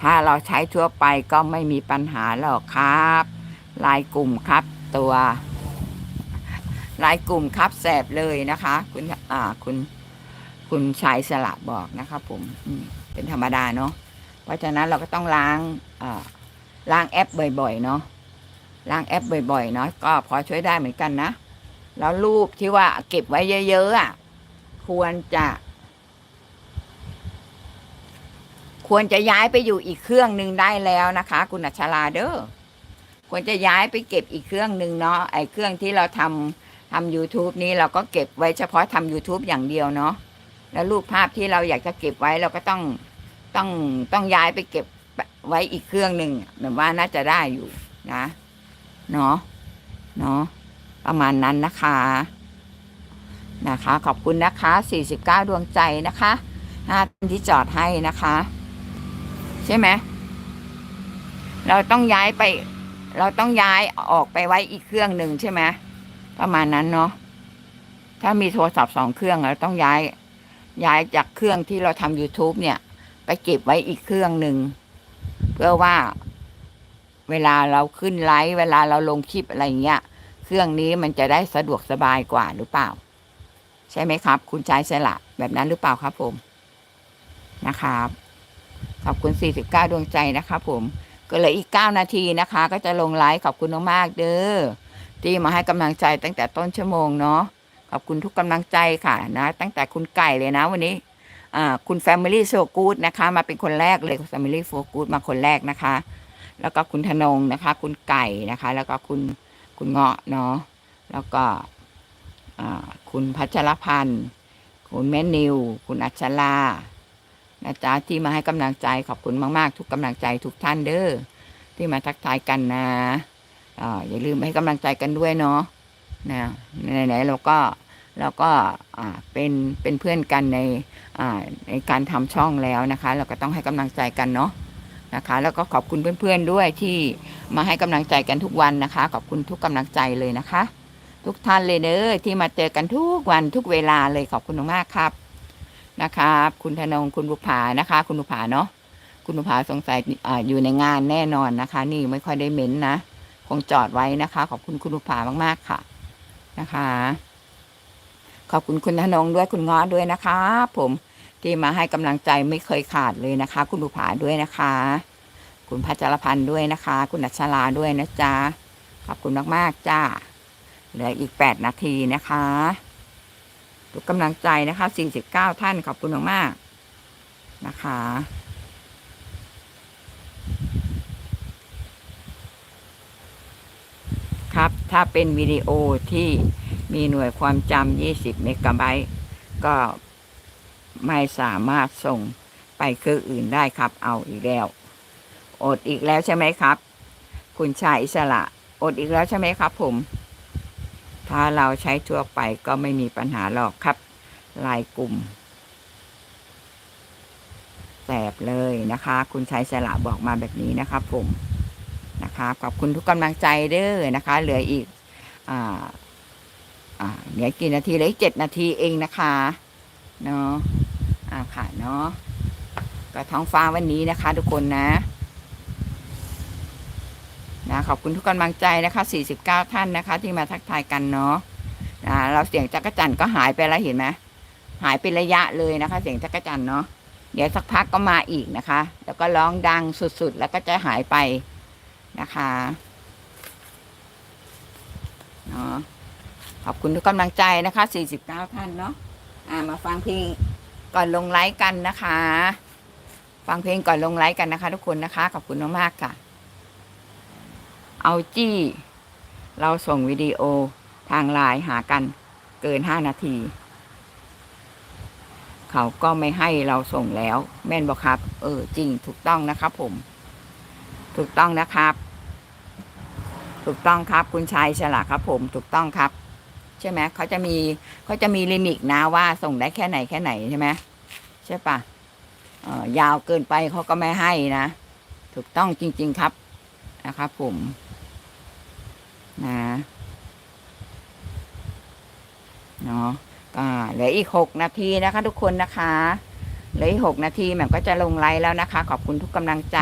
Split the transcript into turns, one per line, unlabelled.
ถ้าเราใช้ทั่วไปก็ไม่มีปัญหาหรอกครับลายกลุ่มครับตัวลายกลุ่มครับแสบเลยนะคะ คุณอ่าคุณคุณชายสละบอกนะครับผมอืเป็นธรรมดาเนาะเพราะฉะนั้นเราก็ต้องล้างอ่าล้างแอปบ่อยๆเนาะล้างแอปบ่อยๆเนาะก็พอช่วยได้เหมือนกันนะ แล้วรูปที่ว่าเก็บไว้เยอะๆอะควรจะ ควรจะย้ายไปอยู่อีกเครื่องหนึ่งได้แล้วนะคะ คุณอัชราเด้อควรจะย้ายไปเก็บอีกเครื่องหนึ่งเนาะไอ้เครื่องที่เราทำทำ YouTube นี้เราก็เก็บไว้เฉพาะทำ YouTube อย่างเดียวเนาะแล้วรูปภาพที่เราอยากจะเก็บไว้เราก็ต้องต้องต้องย้ายไปเก็บไว้อีกเครื่องหนึ่งแบบว่าน่าจะได้อยู่นะเนาะเนาะประมาณนั้นนะคะนะคะ ขอบคุณนะคะ 49 ดวงใจนะคะท่านที่จอดให้นะคะ ใช่ไหมเราต้องย้ายไป เราต้องย้ายออกไปไว้อีกเครื่องหนึ่งใช่ไหมประมาณนั้นเนาะถ้ามีโทรศัพท์สองเครื่องเราต้องย้ายย้ายจากเครื่องที่เราทำ YouTube เนี่ย ไปเก็บไว้อีกเครื่องหนึ่ง เพื่อว่าเวลาเราขึ้นไลฟ์เวลาเราลงคลิปอะไรเงี้ย เครื่องนี้มันจะได้สะดวกสบายกว่าหรือเปล่า ใช่ไหมครับ คุณชายสละแบบนั้นหรือเปล่าครับผมนะครับ ขอบคุณ 49 ดวงใจนะครับผมก็เหลืออีก 9 นาทีนะคะ ก็จะลงไลฟ์ขอบคุณมากๆเด้อที่มาให้กำลังใจตั้งแต่ต้นชั่วโมงเนาะขอบคุณทุกกำลังใจค่ะนะ ตั้งแต่คุณไก่เลยนะวันนี้คุณ Family So Good นะคะ มาเป็นคนแรกเลย Family So Good มาคนแรกนะคะ แล้วก็คุณธนงนะคะ คุณไก่นะคะ แล้วก็คุณคุณเงาะเนาะแล้วก็คุณพัชรพันธ์คุณแม่นิว คุณอัชรา นะจ๊ะที่มาให้กำลังใจขอบคุณมากๆ ทุกกำลังใจทุกท่านเด้อที่มาทักทายกันนะออย่าลืมให้กำลังใจกันด้วยเนาะนะไหนๆเราก็เราก็เป็นเป็นเพื่อนกันในในการทำช่องแล้วนะคะ เราก็ต้องให้กำลังใจกันเนาะนะคะ แล้วก็ขอบคุณเพื่อนๆด้วยที่มาให้กำลังใจกันทุกวันนะคะ ขอบคุณทุกกำลังใจเลยนะคะ ทุกท่านเลยเด้อที่มาเจอกันทุกวันทุกเวลาเลยขอบคุณมากครับ นะครับ คุณธนงคุณบุภานะคะ คุณบุภาเนาะคุณบุภาสงสัยออยู่ในงานแน่นอนนะคะ นี่ไม่ค่อยได้เม้นนะคงจอดไว้นะคะ ขอบคุณคุณบุภามากๆค่ะนะคะ ขอบคุณคุณธนงด้วยคุณง้อด้วยนะคะ ผมที่มาให้กำลังใจไม่เคยขาดเลยนะคะ คุณบุภาด้วยนะคะ คุณพัชรพันธ์ด้วยนะคะ คุณอัชราด้วยนะจ๊ะขอบคุณมากๆจ้าเหลืออีกแปดนาทีนะคะ ทุกกำลังใจนะคะ 49 ท่านขอบคุณมากๆนะคะ ครับ ถ้าเป็นวิดีโอที่มีหน่วยความจำ 20 เมกะไบต์ ก็ไม่สามารถส่งไปเครื่องอื่นได้ครับ เอาอีกแล้ว อดอีกแล้วใช่ไหมครับ คุณชายอิสระ อดอีกแล้วใช่ไหมครับผม ถ้าเราใช้ทั่วไปก็ไม่มีปัญหาหรอกครับ ลายกลุ่มแสบเลยนะคะ คุณชัยสละบอกมาแบบนี้นะครับผมนะคะขอบคุณทุกกำลังใจเด้อนะคะ เหลืออีกอ่าอ่าเหลือกี่นาทีเหลืออีกเจ็ดนาทีเองนะคะเนาะอ่าค่ะเนาะก็ท้องฟ้าวันนี้นะคะ ทุกคนนะ นะขอบคุณทุกกำลังใจนะคะ 49 ท่านนะคะ ที่มาทักทายกันเนาะนะเราเสียงจักรจันทร์ก็หายไปแล้วเห็นไหมหายเป็นระยะเลยนะคะ เสียงจักรจันทร์เนาะเดี๋ยวสักพักก็มาอีกนะคะ แล้วก็ร้องดังสุดๆ แล้วก็จะหายไปนะคะเนาะขอบคุณทุกกำลังใจนะคะ 49 ท่านเนาะอ่ามาฟังเพลงก่อนลงไลฟ์กันนะคะ ฟังเพลงก่อนลงไลฟ์กันนะคะ ทุกคนนะคะ ขอบคุณมากๆค่ะ เอาจี้ เราส่งวิดีโอทางไลน์หากันเกินห้านาที เขาก็ไม่ให้เราส่งแล้ว แม่นบอกครับ เออจริงถูกต้องนะครับผม ถูกต้องนะครับ ถูกต้องครับคุณชายฉลาดครับผมถูกต้องครับ ใช่ไหมเขาจะมีเขาจะมีลิมิตนะว่าส่งได้แค่ไหนแค่ไหนใช่ไหมใช่ปะเอ่อยาวเกินไปเขาก็ไม่ให้นะ ถูกต้องจริง ๆครับนะครับผม นะเนาะก็เหลืออีกหกนาทีนะคะ ทุกคนนะคะเหลืออีกหกนาทีแหม่มก็จะลงไลฟ์แล้วนะคะ ขอบคุณทุกกำลังใจ